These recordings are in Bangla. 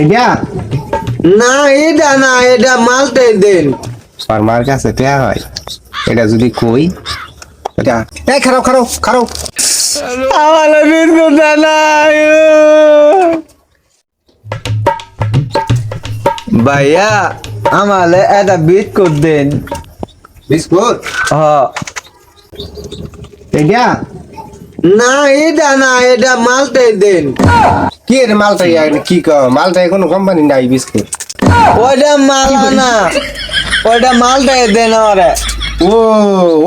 এটা? না এটা না এটা মালটাই দেন। আর মার কাছে টেয়া হয়। এটা যদি কই এটা এই খারাপ খারাপ খারাপ আমার ভাইয়া আমালে একটা বিস্কুট দেন। বিস্কুট? হ এটা? না এটা না এটা মালটাই দেন। কি রে মালটাই? কি ক মালটাই কোনো কোম্পানি নাই বিস্কুট। ওইটা মাল না ওইটা মালটাই দেন আমারে। ও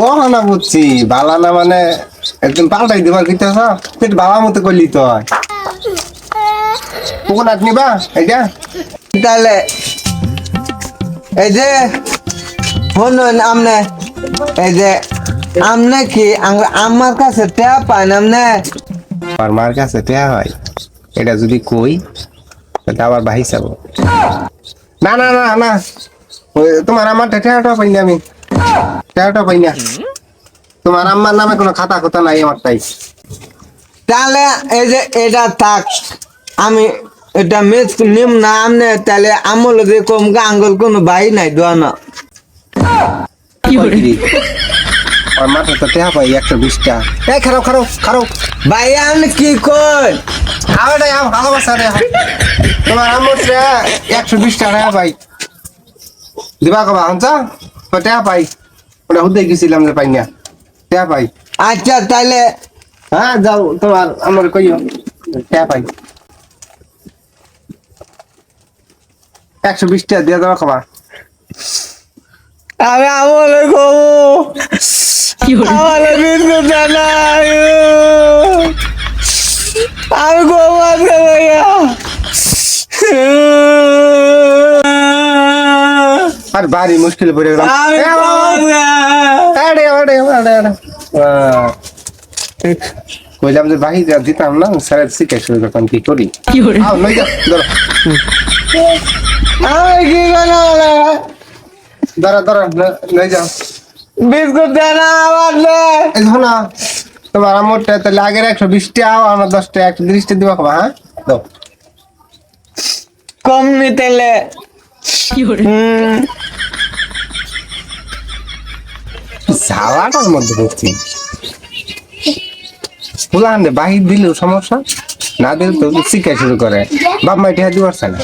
ও না বুঝছি। বালা না মানে একদম পাল্টাই দিবার দিতে তুই বাবা মতো করলি তো। কোকোনাট নিবা এটা তাহলে এই যে শুনুন আমনে এই যে আমনে কি আং- আমার কাছে ট্যাপ পান আমনে আর মার কাছে টেয়া হয় এটা যদি কই তাহলে আবার বাহি যাব না না না না ওই তোমার আমার টেয়াটা পাই না আমি টেয়াটা পাই না তোমার আম্মার নামে কোনো খাতা খতা নাই আমার তাই তাহলে এই যে এটা থাক আমি এটা মিস নিম না আমনে তাহলে আমল দিয়ে কম আঙ্গুল কোনো ভাই নাই দোয়ানো আর মাঠে তো টেয়া পাই একশো বিশটা। এই খারাপ খারাপ খারাপ। ভাই আপনি কি কর? আরে আম ভালোবাসা রে। তোমার আমার একশো বিশ টাকা পাই। দিবা কবা হঞ্চা টাকা পাই। ওটা হুদে গেছিলাম যে পাই না টাকা পাই। আচ্ছা তাহলে হ্যাঁ যাও তোমার আমার কইও। টাকা পাই। একশো বিশ টাকা দিয়ে দেওয়া কবা। আমি আমলে কমু আমলে বিস্কুট না আমি ঘুমাতে ভাইয়া আর বাড়ি মুশকিল পড়ে গেলাম। কইলাম যে বাহি দিতাম না স্যার শিখে শুরু করতাম কি করি? যা ধরো। আমি কি করব ন- নই যাও বিস্কুট না আমার দে। এই দেখো না তোমার আমার তাহলে আগের একশো বিশটা আমার দশটা একশো তিরিশটা দিবা খাবা হ্যাঁ? তো কম নিতেলে মধ্যে ফুলান বাহির দিলেও সমস্যা না দিলে তো শিখে শুরু করে। বাপ মাই টিহা দিবার চায় না।